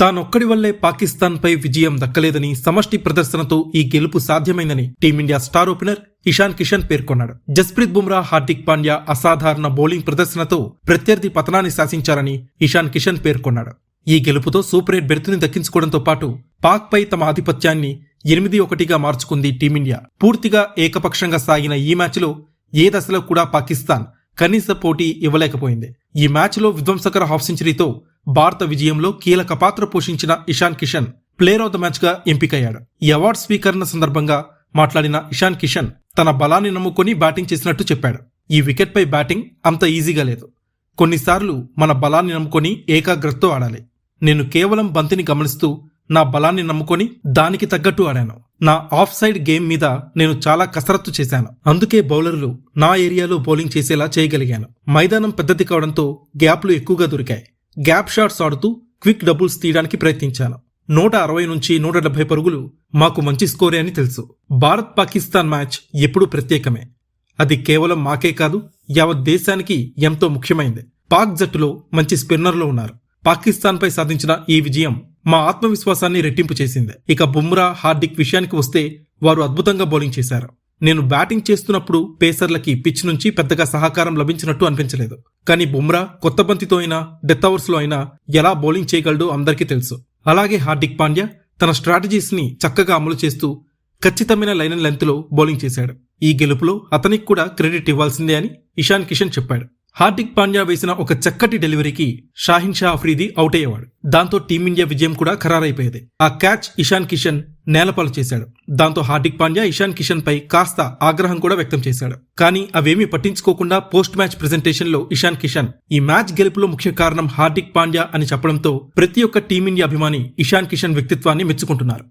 తానొక్కడి వల్లే పాకిస్తాన్పై విజయం దక్కలేదని సమష్టి ప్రదర్శనతో ఈ గెలుపు సాధ్యమైందని team India star opener Ishan Kishan పేర్కొన్నాడు. జస్ప్రీత్ బుమ్రా హార్దిక్ పాండ్యా అసాధారణ బౌలింగ్ ప్రదర్శనతో ప్రత్యర్థి పతనాన్ని శాసించారని ఇషాన్ కిషన్ పేర్కొన్నాడు. ఈ గెలుపుతో సూపర్ ఎయిట్ బెర్త్ని దక్కించుకోవడంతో పాటు పాక్ పై తమ ఆధిపత్యాన్ని ఎనిమిది ఒకటిగా మార్చుకుంది టీమిండియా. పూర్తిగా ఏకపక్షంగా సాగిన ఈ మ్యాచ్లో ఏ దశలో కూడా పాకిస్తాన్ కనీస పోటీ ఇవ్వలేకపోయింది. ఈ మ్యాచ్లో విధ్వంసకర హాఫ్ సెంచరీతో భారత విజయంలో కీలక పాత్ర పోషించిన Ishan Kishan player of the మ్యాచ్గా ఎంపికయ్యాడు. ఈ అవార్డు స్వీకరణ సందర్భంగా మాట్లాడిన ఇషాన్ కిషన్ తన బలాన్ని నమ్ముకొని బ్యాటింగ్ చేసినట్టు చెప్పాడు. ఈ వికెట్పై బ్యాటింగ్ అంత ఈజీగా లేదు. కొన్నిసార్లు మన బలాన్ని నమ్ముకొని ఏకాగ్రతతో ఆడాలి. నేను కేవలం బంతిని గమనిస్తూ నా బలాన్ని నమ్ముకొని దానికి తగ్గట్టు ఆడాను. నా ఆఫ్ సైడ్ గేమ్ మీద నేను చాలా కసరత్తు చేశాను. అందుకే బౌలర్లు నా ఏరియాలో బౌలింగ్ చేసేలా చేయగలిగాను. మైదానం పెద్దది కావడంతో గ్యాప్లు ఎక్కువగా దొరికాయి. గ్యాప్ షాట్స్ ఆడుతూ క్విక్ డబుల్స్ తీయడానికి ప్రయత్నించాను. నూట అరవై నుంచి నూట డెబ్బై పరుగులు మాకు మంచి స్కోరే అని తెలుసు. భారత్ పాకిస్తాన్ మ్యాచ్ ఎప్పుడూ ప్రత్యేకమే. అది కేవలం మాకే కాదు యావత్ దేశానికి ఎంతో ముఖ్యమైంది. పాక్ జట్టులో మంచి స్పిన్నర్లు ఉన్నారు. పాకిస్తాన్పై సాధించిన ఈ విజయం మా ఆత్మవిశ్వాసాన్ని రెట్టింపు చేసింది. ఇక బుమ్రా హార్దిక్ విషయానికి వస్తే వారు అద్భుతంగా బౌలింగ్ చేశారు. నేను బ్యాటింగ్ చేస్తున్నప్పుడు పేసర్లకి పిచ్ నుంచి పెద్దగా సహకారం లభించినట్టు అనిపించలేదు. కానీ బుమ్రా కొత్త బంతితో అయినా డెత్ అవర్స్లో అయినా ఎలా బౌలింగ్ చేయగలడో అందరికీ తెలుసు. అలాగే హార్దిక్ పాండ్యా తన స్ట్రాటజీస్ని చక్కగా అమలు చేస్తూ ఖచ్చితమైన లైన్ అండ్ లెంత్లో బౌలింగ్ చేశాడు. ఈ గెలుపులో అతనికి కూడా క్రెడిట్ ఇవ్వాల్సిందే అని ఇషాన్ కిషన్ చెప్పాడు. హార్దిక్ పాండ్యా వేసిన ఒక చక్కటి డెలివరీకి షాహిన్ షా అఫ్రీది అవుట్ అయ్యేవాడు. దాంతో టీమిండియా విజయం కూడా ఖరారైపోయేది. ఆ క్యాచ్ ఇషాన్ కిషన్ నేలపాలు చేశాడు. దాంతో హార్దిక్ పాండ్యా ఇషాన్ కిషన్ పై కాస్త ఆగ్రహం కూడా వ్యక్తం చేశాడు. కానీ అవేమీ పట్టించుకోకుండా పోస్ట్ మ్యాచ్ ప్రెజెంటేషన్లో ఇషాన్ కిషన్ ఈ మ్యాచ్ గెలుపులో ముఖ్య కారణం హార్దిక్ పాండ్యా అని చెప్పడంతో ప్రతి ఒక్క టీమిండియా అభిమాని ఇషాన్ కిషన్ వ్యక్తిత్వాన్ని మెచ్చుకుంటున్నారు.